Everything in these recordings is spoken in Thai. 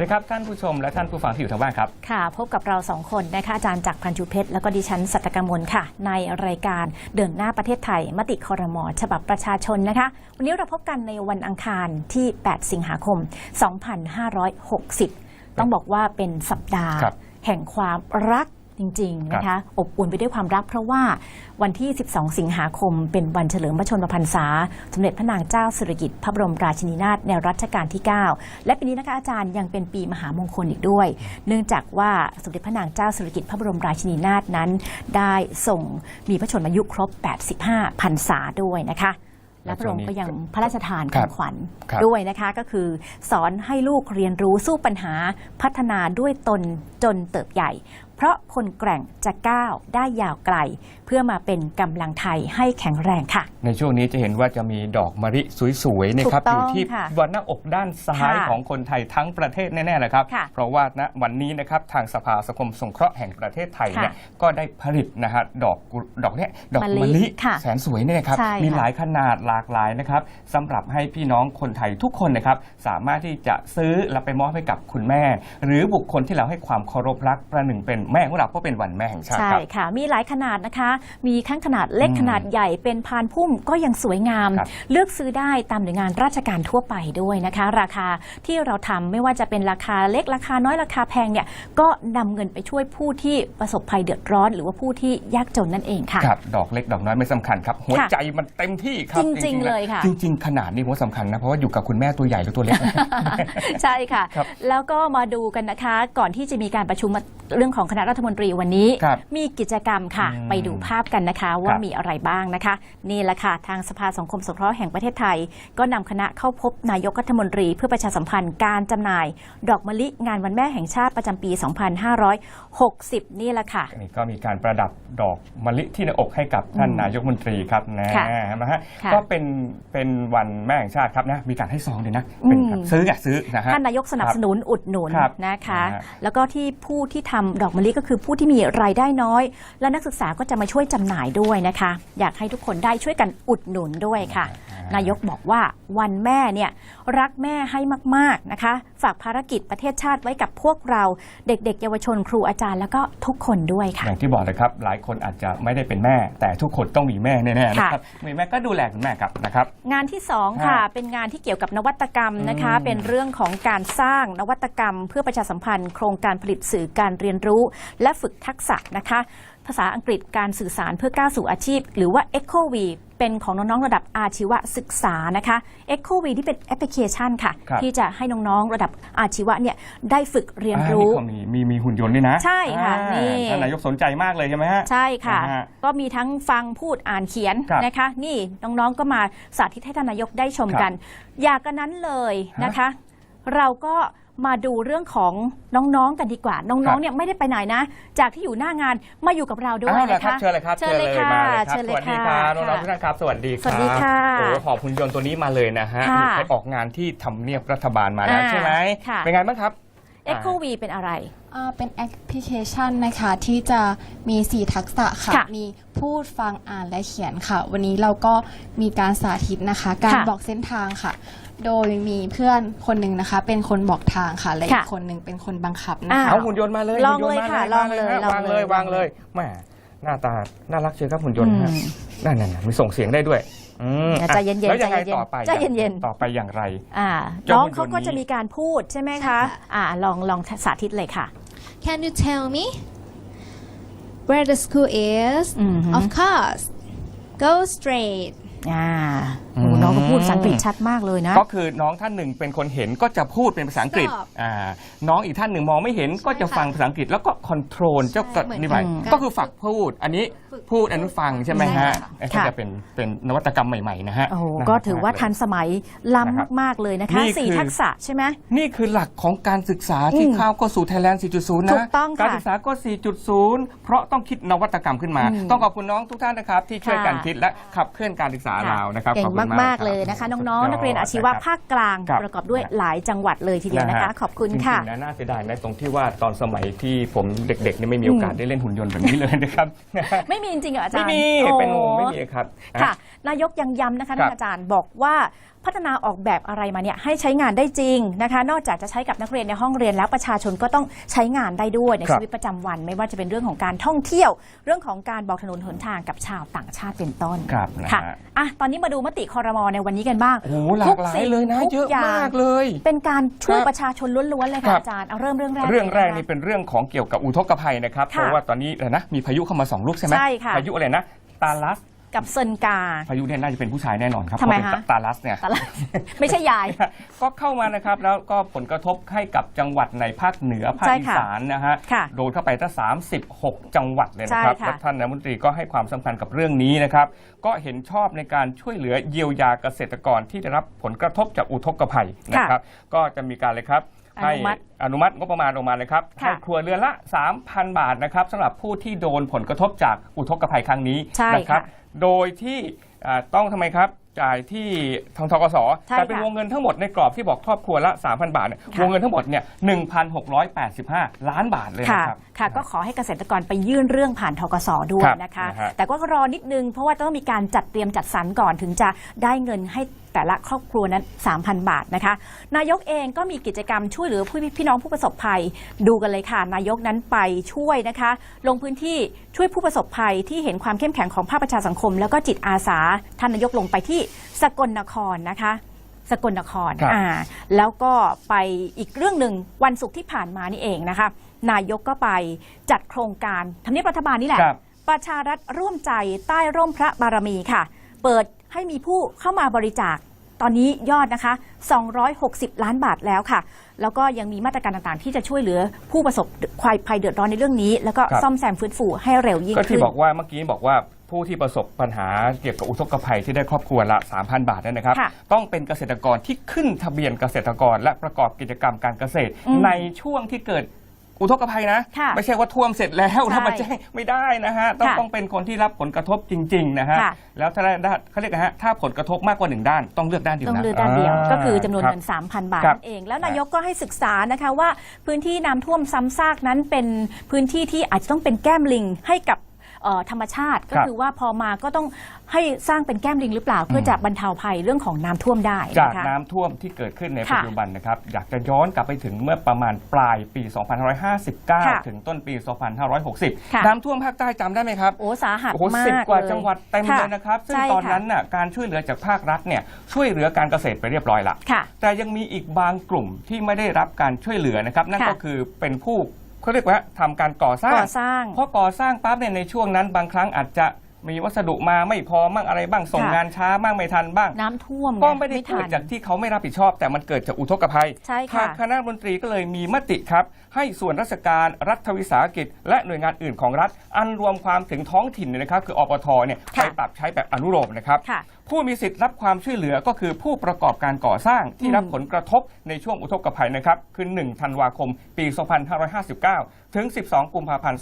สวัสดีครับท่านผู้ชมและท่านผู้ฟังที่อยู่ทางบ้านครับ ค่ะ พบกับเราสองคนนะคะอาจารย์จากรพันจุเพชรแล้วก็ดิฉันสัตกมลค่ะ ในรายการเดินหน้าประเทศไทย มติคอรมอฉบับประชาชนนะคะ วันนี้เราพบกันในวันอังคารที่ 8 สิงหาคม 2560 ต้องบอกว่าเป็นสัปดาห์ครับแห่งความรัก จริง ๆ นะคะ อบอุ่นไปด้วยความรักเพราะว่าวันที่ 12 สิงหาคม เป็นวันเฉลิมพระชนมพรรษา สมเด็จพระนางเจ้าสิริกิติ์พระบรมราชินีนาถในรัชกาลที่ 9 และปีนี้นะคะอาจารย์ยังเป็นปีมหามงคลอีกด้วย เนื่องจากว่าสมเด็จพระนางเจ้าสิริกิติ์พระบรมราชินีนาถนั้น ได้ส่งมีพระชนมายุครบ 85 พรรษาด้วยนะคะและพระองค์ก็ยังพระราชทานคขรัอบงขวัญครับด้วยนะคะก็คือ สอนให้ลูกเรียนรู้สู้ปัญหาพัฒนาด้วยตนจนเติบใหญ่ เพราะคนแกร่งจะก้าวได้ยาวไกล เพื่อมาเป็นกำลังไทยให้แข็งแรงค่ะ ในช่วงนี้จะเห็นว่าจะมีดอกมะลิสวยๆนะครับถูกอต้องยู่ที่ค่ะบนหน้าอกด้านซ้ายค่ะของคนไทยทั้งประเทศแน่ๆเลยครับค่ะเพราะว่าณวันนี้นะครับทางสภาสังคมสงเคราะห์แห่งประเทศไทยค่ะเนี่ยก็ได้ผลิตนะฮะดอกกุดอกเนี่ยดอกมะลิมะลิค่ะแสนสวยเนี่ยนะครับใช่มีค่ะหลายขนาดหลากหลายนะครับสำหรับให้พี่น้องคนไทยทุกคนนะครับสามารถที่จะซื้อแล้วไปมอบให้กับคุณแม่ หรือบุคคลที่เราให้ความเคารพรักประหนึ่งเป็นแม่ของเราเพราะเป็นวันแม่แห่งชาติใช่ครับ ค่ะ มีหลายขนาดนะคะ มีทั้งขนาดเล็กอืมขนาดใหญ่เป็นพานพุ่มก็ยังสวยงาม ครับเลือกซื้อได้ตามหน่วยงานราชการทั่วไปด้วยนะคะ ราคาที่เราทำไม่ว่าจะเป็นราคาเล็กราคาน้อยราคาแพงเนี่ยก็นำเงินไปช่วยผู้ที่ประสบภัยเดือดร้อน หรือว่าผู้ที่ยากจนนั่นเองค่ะ ครับดอกเล็กดอกน้อยไม่สำคัญครับ หัวค่ะใจมันเต็มที่ครับจริงๆๆเลยค่ะ จริง ๆ ขนาดนี้ผมว่าสำคัญนะ เพราะว่าอยู่กับคุณแม่ตัวใหญ่หรือตัวเล็ก ใช่ค่ะ ครับแล้วก็มาดูกันนะคะ ก่อนที่จะมีการประชุมเรื่องของคณะรัฐมนตรีวันนี้ครับมีกิจกรรมค่ะอืมไปดูภาพกันนะคะ ว่าครับมีอะไรบ้างนะคะ นี่แหละค่ะ ทางสภาสังคมสงเคราะห์แห่งประเทศไทย ก็นำคณะเข้าพบนายกรัฐมนตรี เพื่อประชาสัมพันธ์การจำหน่าย ดอกมะลิงานวันแม่แห่งชาติประจำปี 2560 นี่แหละค่ะนี่ก็มีการประดับดอกมะลิที่หน้าอกให้กับท่านอืมนายกรัฐมนตรีครับนะค่ะนะฮะค่ะก็เป็นเป็นวันแม่แห่งชาติครับนะมีการให้ซองด้วยนะเป็นอืมแบบซื้ออะซื้อนะฮะท่านนายกสนับสนุนอุดหนุนครับนะคะนะฮะแล้วก็ที่ผู้ที่ทำดอกมะลิก็คือผู้ที่มีรายได้น้อย และนักศึกษาก็จะมาช่วยจำหน่ายด้วยนะคะ อยากให้ทุกคนได้ช่วยกันอุดหนุนด้วยค่ะ นายกบอกว่าวันแม่เนี่ยรักแม่ให้มากๆนะคะ ฝากภารกิจประเทศชาติไว้กับพวกเราเด็กๆ เยาวชนครูอาจารย์แล้วก็ทุกคนด้วยค่ะ อย่างที่บอกเลยครับหลายคนอาจจะไม่ได้เป็นแม่ แต่ทุกคนต้องมีแม่แน่ๆนะครับค่ะมีแม่ก็ดูแลคุณแม่ครับนะครับ งานที่2ค่ะฮะเป็นงานที่เกี่ยวกับนวัตกรรมนะคะอืมเป็นเรื่องของการสร้างนวัตกรรม เพื่อประชาสัมพันธ์ โครงการผลิตสื่อการเรียนรู้และฝึกทักษะนะคะ ภาษาอังกฤษการสื่อสารเพื่อก้าวสู่อาชีพ หรือว่า Echo V เป็นของน้องๆระดับอาชีวศึกษานะคะ Echo V ที่เป็นแอปพลิเคชันค่ะ ครับ ที่จะให้น้องๆระดับอาชีวะเนี่ยได้ฝึกเรียนรู้ อ่านี่เขามีมีมีหุ่นยนต์ด้วยนะใช่ค่ะอ่านี่ ท่านนายกสนใจมากเลยใช่ไหมฮะ ใช่ค่ะ นะฮะก็มีทั้งฟังพูดอ่านเขียนครับนะคะ นี่น้องๆก็มาสาธิตให้ท่านนายกได้ชมกัน อยากกันนั้นเลยนะคะ เราก็ มาดูเรื่องของน้องๆกันดีกว่า น้องๆเนี่ยไม่ได้ไปไหนนะ จากที่อยู่หน้างานมาอยู่กับเราด้วยเอาละนะครัคะบเชิญเลยครับเชิญเลยค่ะมาเลยครับเชิญสเลยวัสดีค่ะครับน้องๆทุกท่านครับสวัสดีครับสวัสดีค่ะโอ้หอบหุ่นยนต์ตัวนี้มาเลยนะฮะค่ะนี่ไปออกงานที่ทำเนียบรัฐบาลมาแล้วอ่าใช่ไหมค่ะเป็นไงบ้างครับ Echo V เป็นอะไรอ่าเป็นแอปพลิเคชันนะคะที่จะมี 4 ทักษะค่ะค่ะ มีพูดฟังอ่านและเขียนค่ะ วันนี้เราก็มีการสาธิตนะคะ การค่ะบอกเส้นทางค่ะ โดยมีเพื่อนคนหนึ่งนะคะ เป็นคนบอกทางค่ะและอีค่ะกคนหนึ่งเป็นคนบังคับนะอ่าคะ เอาหุ่นยนต์มาเลยลองหุ่นนต์เลยค่ะมาลองเลยมาลองวางเลเลยยวางเลยแหมหน้าตาน่ารักเชียวครับหุ่นยนต์ฮะอืมนั่นนั่นๆมีส่งเสียงได้ด้วยอืมใจเย็นๆแล้วยังไงใจเย็นๆต่อไปใจเย็นๆ ต่อไปอย่างไร อ่าเจ้าน้องหุ่นยนต์เขาก็นี้ จะมีการพูดใช่ไหมใช่คะค่ะอ่าลองลองสาธิตเลยค่ะ Can you tell me where the school is? อือหือ Of course. Go straight. อ่าโอ้น้องก็พูดภาษาอังกฤษชัดมากเลยนะ ก็คือน้องท่านหนึ่งเป็นคนเห็นก็จะพูดเป็นภาษาอังกฤษ Stop อ่าน้องอีกท่านหนึ่งมองไม่เห็นก็จะฟังภาษาอังกฤษแล้วก็คอนโทรลเจ้าก็เหมือนนี่ไปกันก็คือฝักพูด อันนี้ฝึกพูดอันนู้นฟังใช่ไหมฮะใช่ค่ะไอ้ก็ค่ะจะเป็นเป็นนวัตกรรมใหม่ๆนะฮะโอ้โหน่ก็รัถือว่าเลยทันสมัยนะครับล้ำมากๆเลยนะคะนี่สี่คือ ทักษะใช่ไหม นี่คือหลักของการศึกษาที่อืมเข้าวก็สู่ Thailand 4.0 นะ ถูกต้องค่ะการศึกษาก็ 4.0 เพราะต้องคิดนวัตกรรมขึ้นมา อืมต้องขอบคุณน้องทุกท่านนะครับ ที่ช่วยกันค่ะคิดและขับเคลื่อนการศึกษาเรานะครับ เก่ขงอบคุณมากครับๆเลยนะคะสุดน้องยๆดนักเรียนอาชีวะนะคบภาคกลาง ครับ ประกอบด้วยหลายจังหวัดเลยทีเดียวนะคะ ขอบคุณค่ะ จริงๆนะน่าเสียดายนะตรงที่ว่าตอนสมัยที่ผมเด็กๆเนี่ยไม่มีโอกาสได้เล่นหุ่นยนต์แบบนี้เลยนะครับ ไม่มีจริงๆเหรออาจารไม่ย์มีโอ้เป็นงูไม่มีครับ ค่ะ นายกยังย้ำนะคะครัท่าบนอาจารย์บอกว่า พัฒนาออกแบบอะไรมาเนี่ยให้ใช้งานได้จริงนะคะ นอกจากจะใช้กับนักเรียนในห้องเรียนแล้วประชาชนก็ต้องใช้งานได้ด้วยในครับชีวิตประจำวัน ไม่ว่าจะเป็นเรื่องของการท่องเที่ยว เรื่องของการบอกถนนหนทางกับชาวต่างชาติเป็นต้นครับนะค่ะฮะอะตอนนี้มาดูมติคอรมอในวันนี้กันบ้างโอ้โหหลากหลายเลยนะทุกเยอะสิ่งทุกอย่างมากเลย เป็นการช่วยครับประชาชนล้วนๆเลยครัค่ะบอาจารย์เอาเริ่มเรื่องแรกเรื่องแรกลยะคะนี่เป็นเรื่องของเกี่ยวกับอุทกภัยนะครับค่ะเพราะว่าตอนนี้อะไรนะมีพายุเข้ามาสองลูกใช่ไหมใช่ค่ะพายุอะไรนะตาลัส กับเซินกา พายุเนี่ยน่าจะเป็นผู้ชายแน่นอนครับทำไมเพราะเป็นคะ ตาลัสเนี่ย แต่ละ ไม่ใช่ยาย ก็เข้ามานะครับแล้วก็ผลกระทบให้กับจังหวัดในภาคเหนือภาคใช่อีค่ะสานนะฮะค่ะโดนเข้าไปตั้ง36 จังหวัดเลยนะครับใช่ค่ะ และท่านนายกรัฐมนตรีก็ให้ความสำคัญกับเรื่องนี้นะครับ ก็เห็นชอบในการช่วยเหลือเยียวยาเกษตรกรที่ได้รับผลกระทบจากอุทกภัยนะครับ ก็จะมีการเลยครับอ ให้นุมัติอนุมัติงบประมาณออกมาเลยครับค่ะให้ครัวเรือนละ 3,000 บาทนะครับสำหรับผู้ที่โดนผลกระทบจากอุทกภัยครั้งนี้ใช่นะครับค่ะโดยที่อ่าต้องทำไมครับจ่ายที่ทางทกสใช่แต่เป็นค่ะวงเงินทั้งหมดในกรอบที่บอกครอบครัวละ 3,000 บาทเนี่ยวงเงินทั้งหมดเนี่ย 1,685 ล้านบาทเลยค่ะนะครับ ค่ะ ก็ขอให้เกษตรกรไปยื่นเรื่องผ่านทกสด้วยครับนะคะนะฮะแต่ก็รอนิดนึง เพราะว่าต้องมีการจัดเตรียมจัดสรรก่อนถึงจะได้เงินให้แต่ละครอบครัวนั้น 3,000 บาทนะคะ นายกเองก็มีกิจกรรมช่วยเหลือผู้พี่น้องผู้ประสบภัยดูกันเลยค่ะ นายกนั้นไปช่วยนะคะ ลงพื้นที่ช่วยผู้ประสบภัยที่เห็นความเข้มแข็งของภาคประชาสังคม แล้วก็จิตอาสาท่านนายกลงไปที่สกลนครนะคะสกลนครครับอ่าแล้วก็ไปอีกเรื่องหนึ่งวันศุกร์ที่ผ่านมานี่เองนะคะ นายกก็ไปจัดโครงการทำเนียบรัฐบาลนี่แหละครับประชารัฐร่วมใจใต้ร่มพระบารมีค่ะ เปิด ให้มีผู้เข้ามาบริจาคตอนนี้ยอดนะคะ 260 ล้านบาทแล้วค่ะ แล้วก็ยังมีมาตรการต่างๆ ที่จะช่วยเหลือผู้ประสบควายภัยเดือดร้อนในเรื่องนี้ แล้วก็ครับซ่อมแซมฟื้นฟูให้เร็วยิ่งก็ที่ขึ้นบอกว่าเมื่อกี้บอกว่าผู้ที่ประสบปัญหาเกี่ยวกับอุทกภัยที่ได้ครอบครัวละ 3,000 บาทเนยนะครับค่ะต้องเป็นเกษตรกรที่ขึ้นทะเบียนเกษตรกร และประกอบกิจกรรมการเกษตรอืมในช่วงที่เกิด อุทกภัยนะ ค่ะไม่ใช่ว่าท่วมเสร็จแล้วใช่แล้วมาแจ้งไม่ได้นะฮะต้องค่ะต้องเป็นคนที่รับผลกระทบจริงๆนะฮะค่ะแล้วถ้าได้ด้านเขาเรียกนะฮะถ้าผลกระทบมากกว่าหนึ่งด้านต้องเลือกด้านเดียวต้องนะเลือกด้านเดียว ก็คือจำนวนครับเงิน3,000 บาทครับนั่นเอง แล้วนายกก็ให้ศึกษานะคะว่าพื้นที่น้ำท่วมซ้ำซากนั้นเป็นพื้นที่ที่อาจจะต้องเป็นแก้มลิงให้กับ เอ่อธรรมชาติก็ครับคือว่าพอมาก็ต้องให้สร้างเป็นแก้มลิงหรือเปล่า เพื่อจะบรรเทาภัยเรื่องของน้ำท่วมได้จากนะคะ น้ำท่วมที่เกิดขึ้นในค่ะปัจจุบันนะครับ อยากจะย้อนกลับไปถึงเมื่อประมาณปลายปี ค่ะ2559 ถึงต้นปี ค่ะ 2560 น้ำท่วมภาคใต้จำได้ไหมครับ โอ้สาหัสโอ้โหมาสิบกกว่าเลยจังหวัดเต็มค่ะเลยนะครับ ซึ่งใช่ตอนค่ะนั้นน่ะการช่วยเหลือจากภาครัฐเนี่ยช่วยเหลือการเกษตรไปเรียบร้อยละ ค่ะ แต่ยังมีอีกบางกลุ่มที่ไม่ได้รับการช่วยเหลือนะครับ นั่นค่ะก็คือเป็นผู้ เขาเรียกว่าทำการก่อสร้างก่อสร้าง เพราะก่อสร้างปั๊บเนี่ยในช่วงนั้นบางครั้งอาจจะ มีวัสดุมาไม่พอบ้างอะไรบ้างส่งค่ะ งานช้าบ้างไม่ทันบ้าง น้ำท่วมงก็ไม่ได้ทัเกิดน จากที่เขาไม่รับผิดชอบ แต่มันเกิดจากอุทกภัยใช่ค่ะ ทางคณะรัฐมนตรีก็เลยมีมติครับ ให้ส่วนราชการรัฐวิสาหกิจ และหน่วยงานอื่นของรัฐ อันรวมความถึงท้องถิ่นเนี่ยนะครับ คืออปทเนี่ยไปค่ะ ปรับใช้แบบอนุโลมนะครับ ค่ะ ผู้มีสิทธิ์รับความช่วยเหลือก็คือผู้ประกอบการก่อสร้างที่อืมรับผลกระทบในช่วงอุทกภัยนะครับ คือ 1 ธันวาคม ปี 2559 ถึง 12 กุมภาพันธ์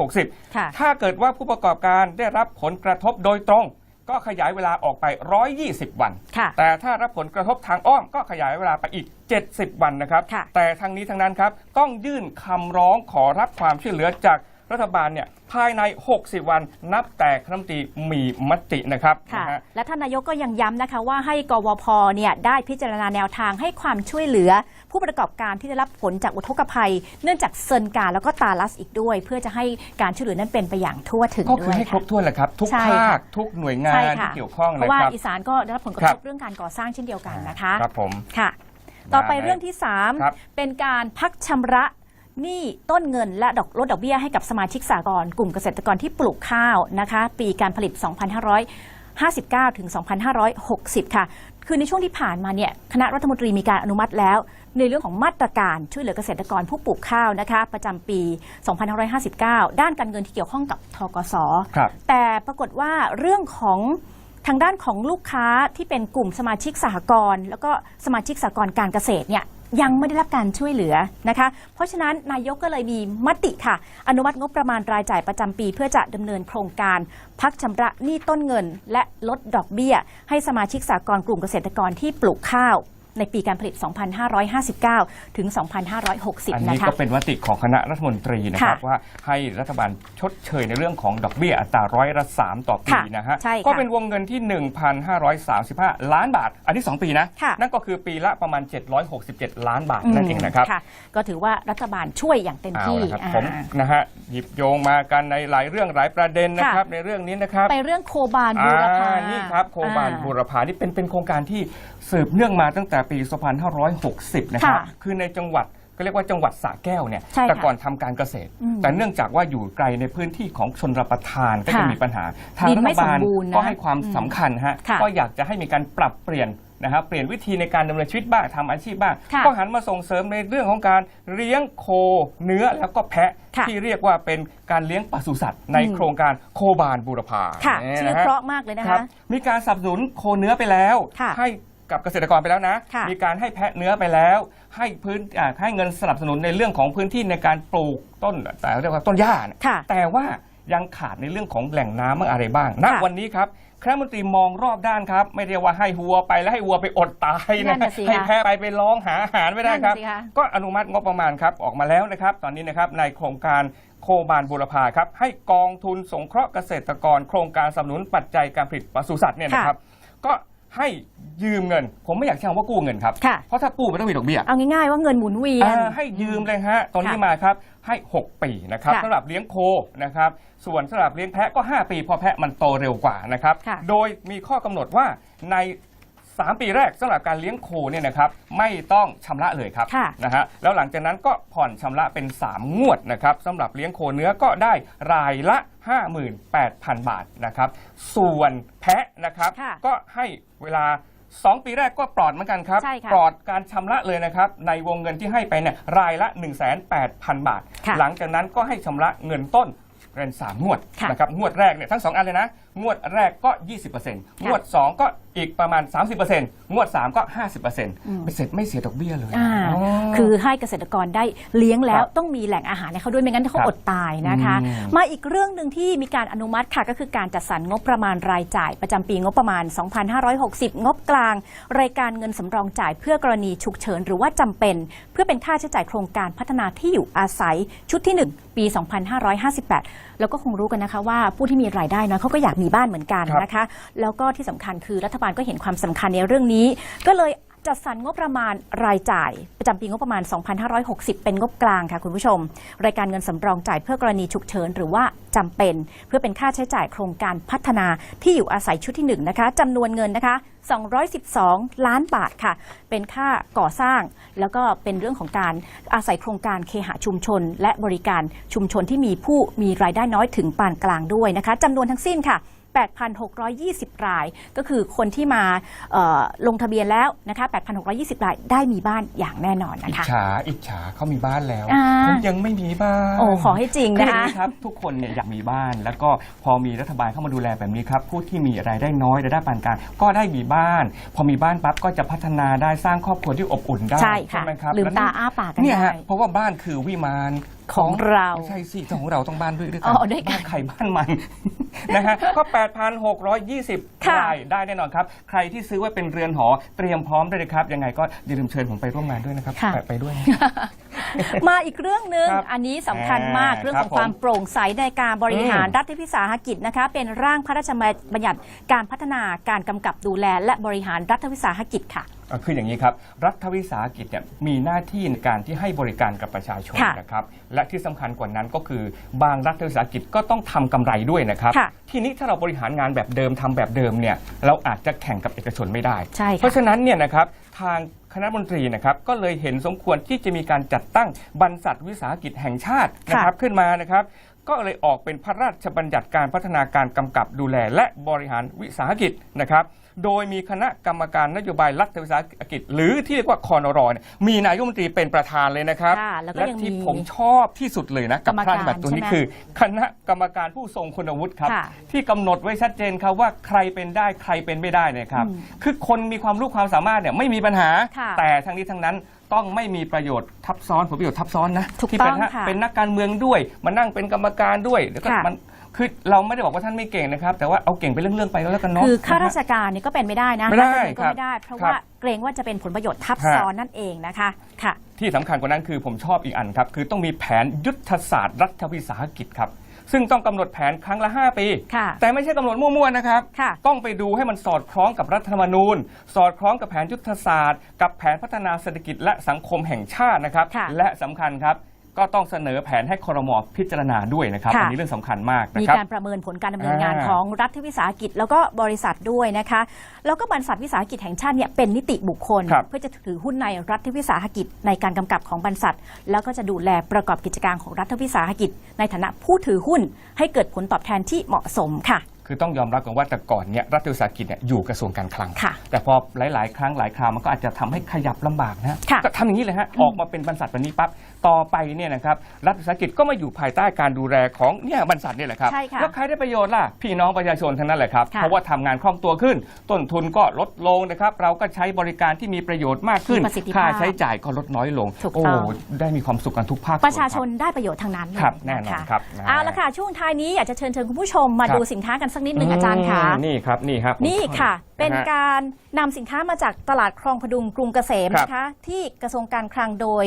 2560 ค่ะ ถ้าเกิดว่าผู้ประกอบการได้รับผลกระทบโดยตรง ก็ขยายเวลาออกไป 120 วัน ค่ะแต่ถ้ารับผลกระทบทางอ้อมก็ขยายเวลาไปอีก 70 วันนะครับ ค่ะ แต่ทั้งนี้ทั้งนั้นครับ ต้องยื่นคำร้องขอรับความช่วยเหลือจากรัฐบาลเนี่ยภายใน 60 วันนับแต่คณะรัฐมนตรีมีมตินะครับค่ะนะฮะและท่านนายกก็ยังย้ำนะคะว่าให้กวพเนี่ยได้พิจารณาแนวทางให้ความช่วยเหลือ ผู้ประกอบการที่ได้รับผลจากอุทกภัย เนื่องจากเซินกาแล้วก็ตาลัสอีกด้วย เพื่อจะให้การช่วยเหลือนั้นเป็นไปอย่างทั่วถึงก็คือด้วยให้ครค่ะบถ้วนแหละครับ ทุกใช่ภาค่ะ คทุกหน่วยงาใช่นค่ะที่เกี่ยวข้องเพนะราะว่าครับ อีสานก็ได้รับผลกระครัทบบ เรื่องการก่อสร้างเช่นเดียวกันนะคะ ครับผม ค่ะ ต่อไปได้เรื่องที่ ครับ3 เป็นการพักชำระหนี้ต้นเงินและดอกลดดอกเบี้ยให้กับสมาชิกสากลกลุ่มเกษตรกรที่ปลูกข้าวนะคะ ปีการผลิต 2559 ถึง 2560 ค่ะ คือในช่วงที่ผ่านมาเนี่ยคณะรัฐมนตรีมีการอนุมัติแล้ว ในเรื่องของมาตรการช่วยเหลือเกษตรกรผู้ปลูกข้าวนะคะประจำปี 2559 ด้านการเงินที่เกี่ยวข้องกับทกสครับแต่ปรากฏว่าเรื่องของทางด้านของลูกค้าที่เป็นกลุ่มสมาชิกสหกรณ์แล้วก็สมาชิกสหกรณ์การเกษตรเนี่ย ยังไม่ได้รับการช่วยเหลือนะคะ เพราะฉะนั้นนายกก็เลยมีมติค่ะ อนุมัติงบประมาณรายจ่ายประจำปี เพื่อจะดำเนินโครงการพักชำระหนี้ต้นเงิน และลดดอกเบี้ย ให้สมาชิกสากลกลุ่มเกษตรกรที่ปลูกข้าว ในปีการผลิต 2559 ถึงอัน2560นี้นะคะ ก็เป็นมติของคณะรัฐมนตรีนะครับค่ะว่าให้รัฐบาลชดเชยในเรื่องของดอกเบี้ยอัตราร้อยละสามต่อปีค่ะนะฮะ ใช่ค่ะก็เป็นวงเงินที่ 1,535 ล้านบาท อันที่ 2 ปีนะ ค่ะ นั่นก็คือปีละประมาณ 767 ล้านบาทนั่นเองนะครับ ค่ะ ก็ถือว่ารัฐบาลช่วยอย่างเต็มเอาที่ละครับอ่าผมนะฮะหยิบโยงมากันในหลายเรื่องหลายประเด็นนะครับ ในเรื่องนี้นะครับไปเรื่องโคบานบูรพาอ่นี่ครับโคบานอ่บูรพานี่เป็นเป็นโครงการที่ สืบเนื่องมาตั้งแต่ปี 2560 นะครับ ค่ะคือในจังหวัดก็เรียกว่าจังหวัดสระแก้วเนี่ย ใช่ค่ะแต่ก่อนทำการเกษตร อืมแต่เนื่องจากว่าอยู่ไกลในพื้นที่ของชนรับประทานก็จะค่ะมีปัญหา ทางดินรัไม่ฐบาลสมบูรณ์นะก็ให้ความอืมสำคัญฮะ ค่ะก็อยากจะให้มีการปรับเปลี่ยนนะครับเปลี่ยนวิธีในการดำเนินชีวิตบ้างทำอาชีพบ้าง ค่ะก็หันมาส่งเสริมในเรื่องของการเลี้ยงโค เนื้อแล้วก็แพะค่ะที่เรียกว่าเป็นการเลี้ยงปศุสัตว์ ในอืม โครงการโคบานบูรพาค่ะ เนี่ยชื่อนะฮะ เพราะมากเลยนะครัคะ บมีการสนับสนุนโคเนื้อไปแล้ว ค่ะให้ กับเกษตรกรไปแล้วนะ ค่ะ มีการให้แพะเนื้อไปแล้ว ให้พื้นอ่าให้เงินสนับสนุนในเรื่องของพื้นที่ในการปลูกต้นแต่เรียกว่าต้นหญ้าเนี่ย ค่ะ แต่ว่ายังขาดในเรื่องของแหล่งน้ำบ้างอะไรบ้าง ณ ค่ะวันนี้ครับคณะรัฐมนตรีมองรอบด้านครับ ไม่ได้ว่าให้วัวไปแล้วให้วัวไปอดตายนั่นะนน่ะสิคะให้แพะไปไปร้องหาอาหารไม่ได้ครับ นั่นน่ะสิคะก็อนุมัติงบประมาณครับออกมาแล้วนะครับ ตอนนี้นะครับในโครงการโคบานบูรพาครับ ให้กองทุนสงเคราะห์เกษตรกร โครงการสนับสนุนปัจจัยการผลิตปศุสัตว์เนี่ยนะครับ ก็ ให้ยืมเงิน ผมไม่อยากใช้คำว่ากู้เงินครับ ค่ะ เพราะถ้ากู้มันต้องมีดอกเบี้ยเอาง่ายๆว่าเงินหมุนเวียน อ่าให้ยืมเลยฮะตอนนี้ค่ะมาครับให้ 6 ปีนะครับค่ะสำหรับเลี้ยงโคนะครับส่วนสำหรับเลี้ยงแพะก็ 5 ปีเพอแพะมันโตเร็วกว่านะครับค่ะ โดยมีข้อกำหนดว่าใน 3 ปีแรกสำหรับการเลี้ยงโคเนี่ยนะครับไม่ต้องชำระเลยครับค่ะ นะฮะแล้วหลังจากนั้นก็ผ่อนชำระเป็น 3 งวดนะครับสำหรับเลี้ยงโคเนื้อก็ได้รายละ 58,000 บาทนะครับส่วนแพะนะครับค่ะก็ให้เวลา 2 ปีแรกก็ปลอดเหมือนกันครับใช่ค่ะปลอดการชำระเลยนะครับในวงเงินที่ให้ไปเนี่ยรายละ 1,800,000บาท ค่ะ หลังจากนั้นก็ให้ชำระเงินต้นเป็นสามงวดค่ะ นะครับงวดแรกเนี่ยทั้ง2อันเลยนะ งวดแรกก็ 20%งวด 2 ก็อีกประมาณ 30%งวด 3 ก็ 50%เป็นเสร็จไม่เสียดอกเบี้ยเลย อ่าอ๋อ คือให้เกษตรกรได้เลี้ยงแล้วครับต้องมีแหล่งอาหารให้เขาด้วยไม่งั้นเขาครับอดตายนะคะ อืมมาอีกเรื่องหนึ่งที่มีการอนุมัติค่ะก็คือการจัดสรรงบประมาณรายจ่าย ประจำปีงบประมาณ 2560 งบกลาง รายการเงินสำรองจ่ายเพื่อกรณีฉุกเฉินหรือว่าจำเป็น เพื่อเป็นค่าใช้จ่ายโครงการพัฒนาที่อยู่อาศัยชุดที่ 1 ปี 2558 แล้วก็คงรู้กันนะคะว่าผู้ที่มีรายได้น้อยเขาก็อยากมีบ้านเหมือนกันครับนะคะ แล้วก็ที่สำคัญคือรัฐบาลก็เห็นความสำคัญในเรื่องนี้ ก็เลยจัดสรรงบประมาณรายจ่าย ประจำปีงบประมาณ 2560 เป็นงบกลางค่ะคุณผู้ชม รายการเงินสำรองจ่ายเพื่อกรณีฉุกเฉินหรือว่าจำเป็น เพื่อเป็นค่าใช้จ่ายโครงการพัฒนาที่อยู่อาศัยชุดที่1นะคะจำนวนเงินนะคะ 212 ล้านบาทค่ะ เป็นค่าก่อสร้าง แล้วก็เป็นเรื่องของการอาศัยโครงการเคหะชุมชน และบริการชุมชนที่มีผู้มีรายได้น้อยถึงปานกลางด้วยนะคะจำนวนทั้งสิ้นค่ะ 8,620 ราย ก็คือคนที่มาเอ่อลงทะเบียนแล้วนะคะ8,620 รายได้มีบ้านอย่างแน่นอนอินะจคะฉาอิจฉาเขามีบ้านแล้วอ่าผมยังไม่มีบ้านโอ้ขอให้จริงคือนะอย่างคะนี้ครับทุกคนเนี่ยอยากมีบ้าน แล้วก็พอมีรัฐบาลเข้ามาดูแลแบบนี้ครับผู้ที่มีรายได้น้อยรายได้ปานกลางก็ได้มีบ้าน พอมีบ้านปั๊บก็จะพัฒนาได้สร้างครอบครัวที่อบอุ่นได้ใช่ค่ะไหมครับลืมแวตานี่อ้าปากกันเนี่ยได้ฮะเพราะว่าบ้านคือวิมาน ของเรา ไม่ใช่สิของเราต้องบ้านด้วยด้วยกัอ๋อด้วยกันบ้านใครบ้านมัน นะฮะก็ 8,620ค่ะรายได้แน่นอนครับ ใครที่ซื้อไว้เป็นเรือนหอเตรียมพร้อมได้เลยครับ ยังไงก็อย่าลืมเชิญผมไปร่วมงานด้วยนะครับ ค่ะ ไปไปด้วยนะ มาอีกเรื่องหนึ่งครับอันนี้สำคัญมากอ่าเรื่องของครับผมความโปร่งใสในการบริหารอืม รัฐวิสาหกิจนะคะ เป็นร่างพระราชบัญญัติการพัฒนาการกำกับดูแล และบริหารรัฐวิสาหกิจค่ะ อะคืออย่างนี้ครับ รัฐวิสาหกิจเนี่ยมีหน้าที่ในการที่ให้บริการกับประชาชนค่ะนะครับและที่สำคัญกว่านั้นก็คือบางรัฐวิสาหกิจก็ต้องทำกำไรด้วยนะครับ ค่ะทีนี้ถ้าเราบริหารงานแบบเดิมทำแบบเดิมเนี่ยเราอาจจะแข่งกับเอกชนไม่ได้ ใช่เพราะค่ะฉะนั้นเนี่ยนะครับทาง คณะมนตรีนะครับก็เลยเห็นสมควรที่จะมีการจัดตั้งบรรษัทวิสาหกิจแห่งชาตินะครับขึ้นมานะครับ ก็เลยออกเป็นพระราชบัญญัติการพัฒนาการกำกับดูแล และบริหารวิสาหกิจนะครับ โดยมีคณะกรรมการนโยบายรัฐวิสาหกิจ หรือที่เรียกว่าคอนรเนี่ยมีนายกรัฐมนตรีเป็นประธานเลยนะครับ ค่ะแล้วก็และยังที่มีผมชอบที่สุดเลยนะกับกรรมพระการราชบัญญัติตัวนี้ใช่ไหมคือ คณะกรรมการผู้ทรงคุณวุฒิครับ ค่ะที่กำหนดไว้ชัดเจนครับว่าใครเป็นได้ใครเป็นไม่ได้เนยครับ อืมคือคนมีความรู้ความสามารถเนี่ยไม่มีปัญหา ค่ะแต่ทั้งนี้ทั้งนั้นต้องไม่มีประโยชน์ทับซ้อนผลประโยชน์ทับซ้อนนะถูกที่เป็นต้องฮะค่ะเป็นนักการเมืองด้วยมานั่งเป็นกรรมการด้วยแล้วก็ค่ะ มัน คือเราไม่ได้บอกว่าท่านไม่เก่งนะครับ แต่ว่าเอาเก่งไปเรื่องๆไปก็แล้วกันเนาะ คือข้านะฮะราชการเนี่ยก็เป็นไม่ได้นะไม่ได้รัฐมนตรีก็ครับไม่ได้ เพราะครับว่าเกรงว่าจะเป็นผลประโยชน์ทับฮะซ้อนนั่นเองนะคะค่ะ ที่สำคัญกว่านั้นคือผมชอบอีกอันครับ คือต้องมีแผนยุทธศาสตร์รัฐวิสาหกิจครับซึ่งต้องกำหนดแผนครั้งละ 5 ปีค่ะแต่ไม่ใช่กำหนดมั่วๆนะครับค่ะต้องไปดูให้มันสอดคล้องกับรัฐธรรมนูญ สอดคล้องกับแผนยุทธศาสตร์ กับแผนพัฒนาเศรษฐกิจและสังคมแห่งชาตินะครับค่ะและสำคัญครับ ก็ต้องเสนอแผนให้ครมพิจารณาด้วยนะครับค่ะ อันนี้เรื่องสำคัญมากนะมีครับ การประเมินผลการดำเนินงานอ่า ของรัฐวิสาหกิจแล้วก็บริษัทด้วยนะคะ แล้วก็บริษัทวิสาหกิจแห่งชาติเนี่ยเป็นนิติบุคคล ครับ เพื่อจะถือหุ้นในรัฐวิสาหกิจในการกำกับของบริษัท แล้วก็จะดูแลประกอบกิจการของรัฐวิสาหกิจ ในฐานะผู้ถือหุ้น ให้เกิดผลตอบแทนที่เหมาะสมค่ะ คือต้องยอมรับกันว่าแต่ก่อนเนี่ยรัฐวิสาหกิจเนี่ยอยู่กระทรวงการคลัง ค่ะแต่พอหลาย ๆ ครั้งหลายคราวมันก็อาจจะทำให้ขยับลำบากนะฮะค่ะ ก็ทำอย่างนี้เลยฮะออกมาเป็นบริษัทแบบนี้ปั๊บต่อไปเนี่ยนะครับรัฐวิสาหกิจก็มาอยู่ภายใต้การดูแลของเนี่ยบริษัทเนี่ยแหละครับ ใช่ค่ะแล้วใครได้ประโยชน์ล่ะพี่น้องประชาชนทั้งนั้นแหละครับค่ะเพราะว่าทำงานคล่องตัวขึ้น ต้นทุนก็ลดลงนะครับเราก็ใช้บริการที่มีประโยชน์มากขึ้นมีประสิทธิภาพค่าใช้จ่ายก็ลดน้อยลงถูกโอ้ต้อง ได้มีความสุขกันทุกภาคประชาชส่วนนได้ประโยชน์ทางนั้นเลยครับแน่นอนนะคะครับนะเอาละค่ะ ช่วงท้ายนี้อยากจะเชิญเชิญคุณผู้ชมมาครับ ดูสินค้ากันสักนิดหนึ่งอาจารย์ค่ะอืมนี่ครับนี่ครับผมนี่ค่ะ เป็นนะฮะการนำสินค้ามาจากตลาดคลองพดุงกรุงเกษมครับ นะคะ ที่กระทรวงการคลังโดย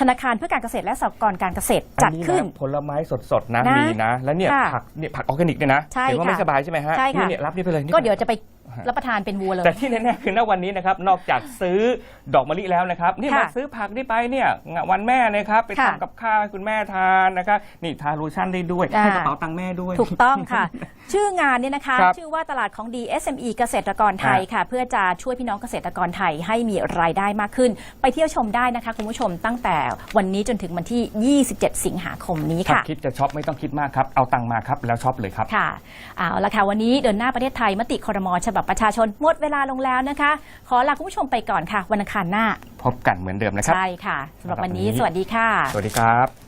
ธนาคารเพื่อการเกษตรและสหกรณ์การเกษตรจัดอัะขึ้นผลไม้สดๆนะนะมีนะ แล้วเนี่ยค่ะผักเนี่ยผักออร์แกนิกเนี่ยนะใช่เห็นว่าค่ะไม่สบายใช่ไหมฮะใช่ค่ะ นี่เนี่ยรับนี่ไปเลยนี่ก็เดี๋ยวจะไป รับประทานเป็นวัวเลย แต่ที่แน่ๆคือณวันนี้นะครับนอกจากซื้อดอกมะลิแล้วนะครับนี่ค่ะมาซื้อผักนี่ไปเนี่ยวันแม่นะครับไปค่ะทำกับข้าวให้คุณแม่ทานนะครับนี่ทาโลชั่นได้ด้วยอ่า ให้กระเป๋าตังค์แม่ด้วย ถูกต้องค่ะ ชื่องานเนี่ยนะคะ ครับชื่อว่าตลาดของดี SME เกษตรกรไทยค่ะ เพื่อจะช่วยพี่น้องเกษตรกรไทยให้มีรายได้มากขึ้น ไปเที่ยวชมได้นะคะ คุณผู้ชมตั้งแต่วันนี้จนถึงวันที่ 27 สิงหาคมนี้ถ้าค่ะ คิดจะช็อปไม่ต้องคิดมากครับเอาตังค์มาครับแล้วช็อปเลยครับ ค่ะเอาละค่ะ วันนี้เดินหน้าประเทศไทยมติคอรมอฉบับประชาชนหมดเวลาลงแล้วนะคะ ขอลาคุณผู้ชมไปก่อนค่ะ วันอังคารหน้า พบกันเหมือนเดิมนะครับ ใช่ค่ะสำหรับวันนี้สำหรับวันนี้สวัสดีค่ะ สวัสดีครับ